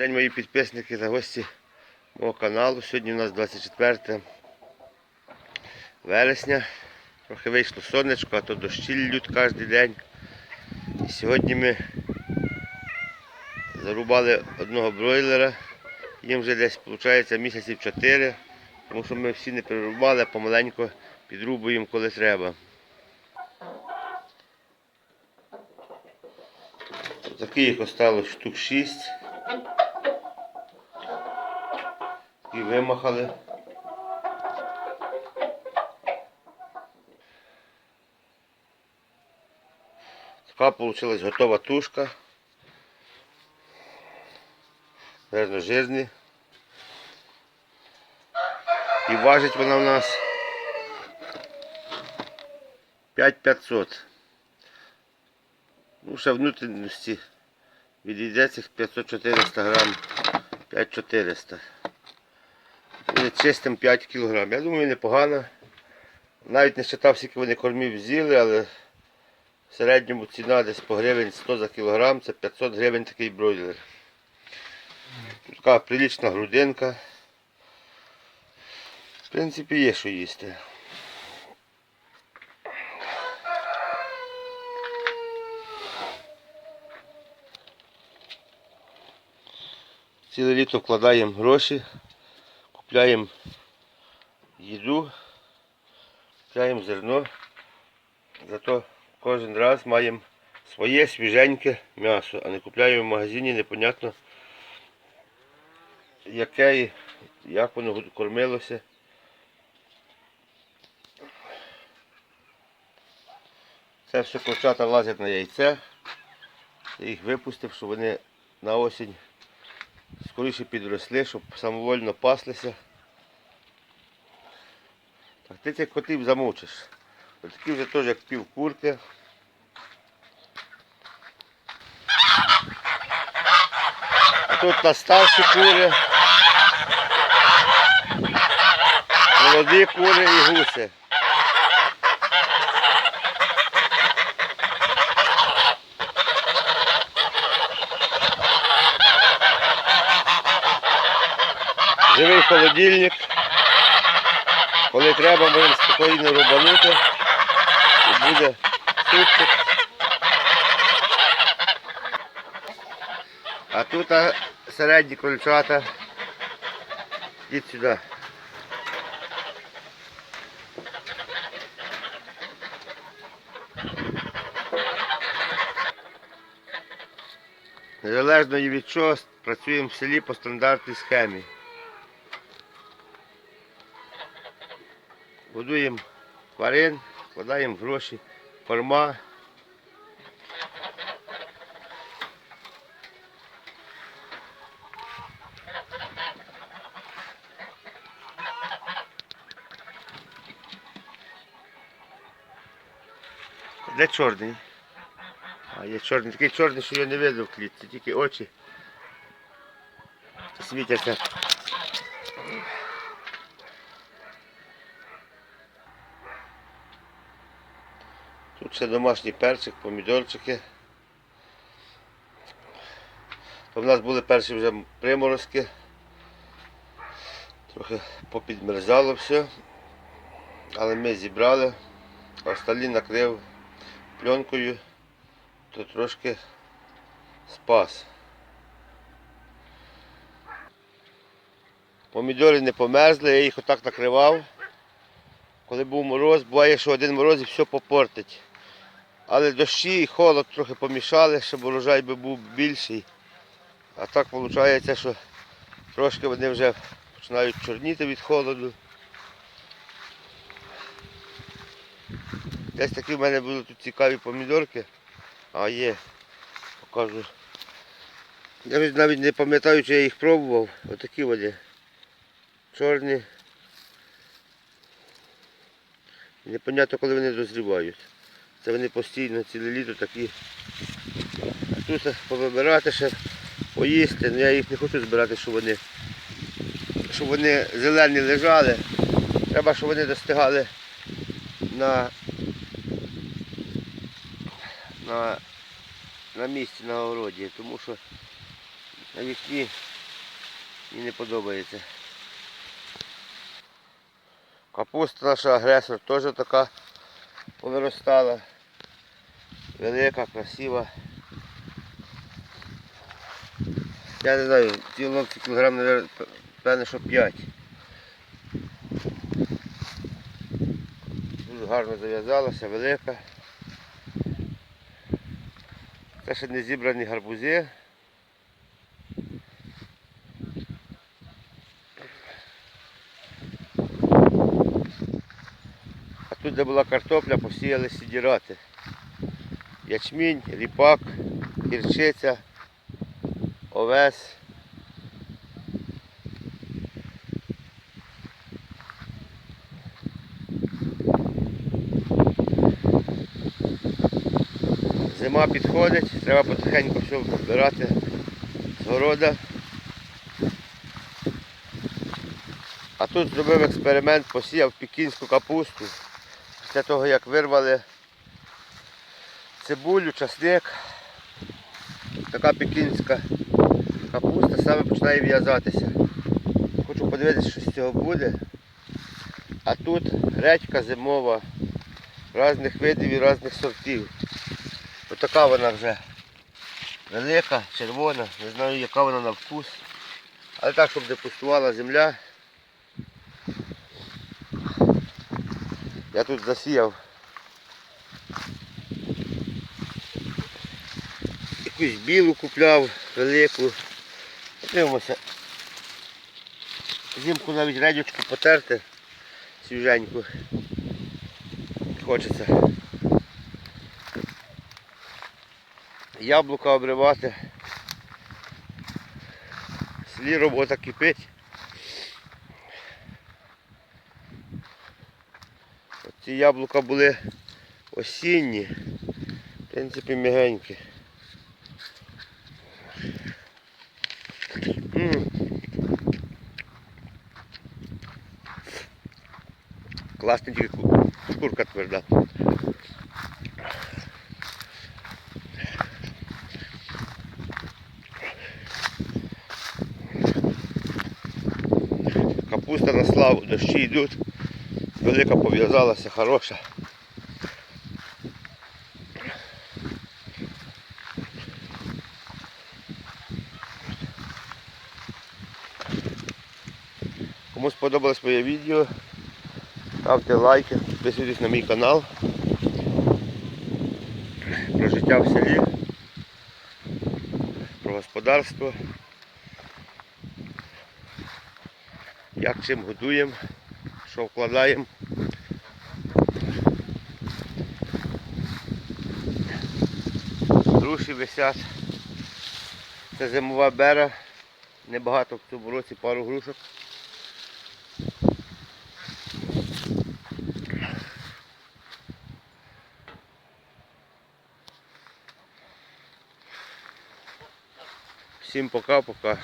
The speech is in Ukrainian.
день мої підписники та гості мого каналу. Сьогодні у нас 24 вересня. Трохи вийшло сонечко, а то дощі лють кожен день. І сьогодні ми зарубали одного бройлера. Їм вже десь виходить місяців 4, тому що ми всі не перерубали, а помаленьку підрубуємо коли треба. Таких осталось штук 6. І вимахали. Така вийшла готова тушка. Верно жирні. І важить вона у нас 5500. Ну, ще внутрішності відійде цих 500-400 грам, 5400. Чистим 5 кг. Я думаю, непогано. Навіть не вважав, скільки вони кормів з'їли, але в середньому ціна десь по гривень 100 за кілограм, це 500 гривень такий бройлер. Така прилічна грудинка. В принципі, є що їсти. Ціле літо вкладаємо гроші, купляємо їду, купляємо зерно. Зато кожен раз маємо своє свіженьке м'ясо, а не купляємо в магазині непонятно яке і як воно кормилося. Це все курчата лазять на яйце. Я їх випустив, щоб вони на осінь скоріше підросли, щоб самовольно паслися. Так ти цих котів замучиш. Ось такі вже теж як пів курки. А тут на старші кури. Молоді кури і гуси. Живий холодильник. Коли треба, можемо спокійно рубанути. І буде супчик. А тут середні крольчата. Йдіть сюди. Незалежно від чого працюємо в селі по стандартній схемі. Годуємо тварин, вкладаємо гроші, корма. Де чорний? А є чорний, такий чорний, що я не видав в клітці, тільки очі світяться. Тут ще домашній перчик, помідорчики. В нас були перші вже приморозки. Трохи попідмерзало все. Але ми зібрали, а осталі накрив пленкою, то трошки спас. Помідори не померзли, я їх отак накривав. Коли був мороз, буває, що один мороз і все попортить. Але дощі і холод трохи помішали, щоб урожай би був більший. А так виходить, що трошки вони вже починають чорніти від холоду. Десь такі в мене були тут цікаві помідорки. А є, покажу. Я навіть не пам'ятаю, чи я їх пробував. Отакі вони. Чорні. Непонятно, коли вони дозрівають. Це вони постійно ціле літо такі. Тут повибирати ще, поїсти, ну я їх не хочу збирати, щоб вони, щоб вони зелені лежали. Треба, щоб вони достигали на, на, на місці на городі, тому що на вікні Мені не подобається. Капуста наша агресор теж така повиростала. Велика, красива. Я не знаю, ці ловці кілограм, навер- певне, що 5. Дуже гарно зав'язалася, велика. Це ще не зібрані гарбузи. А тут, де була картопля, посіяли сідірати. Ячмінь, ріпак, гірчиця, овес. Зима підходить, треба потихеньку все збирати з города. А тут зробив експеримент, посіяв пекінську капусту. Після того як вирвали цибулю, часник, така пекінська капуста саме починає в'язатися. Хочу подивитися, що з цього буде. А тут редька зимова різних видів і різних сортів. Отака вона вже велика, червона, не знаю яка вона на вкус. Але так, щоб не пустувала земля. Я тут засіяв якусь білу купляв, велику. Дивимося. Зимку навіть редючку потерти свіженьку. Хочеться. Яблука обривати. В селі робота кипить. Ці яблука були осінні, в принципі м'ягенькі. Класна тільки шкурка тверда. Капуста на славу, дощі йдуть. Велика пов'язалася, хороша. Кому сподобалось моє відео, ставте лайки, підписуйтесь на мій канал. Про життя в селі, про господарство. Як чим годуємо, що вкладаємо. Груші висять. Це зимова бера. Небагато в цьому році пару грушок. Всім пока-пока.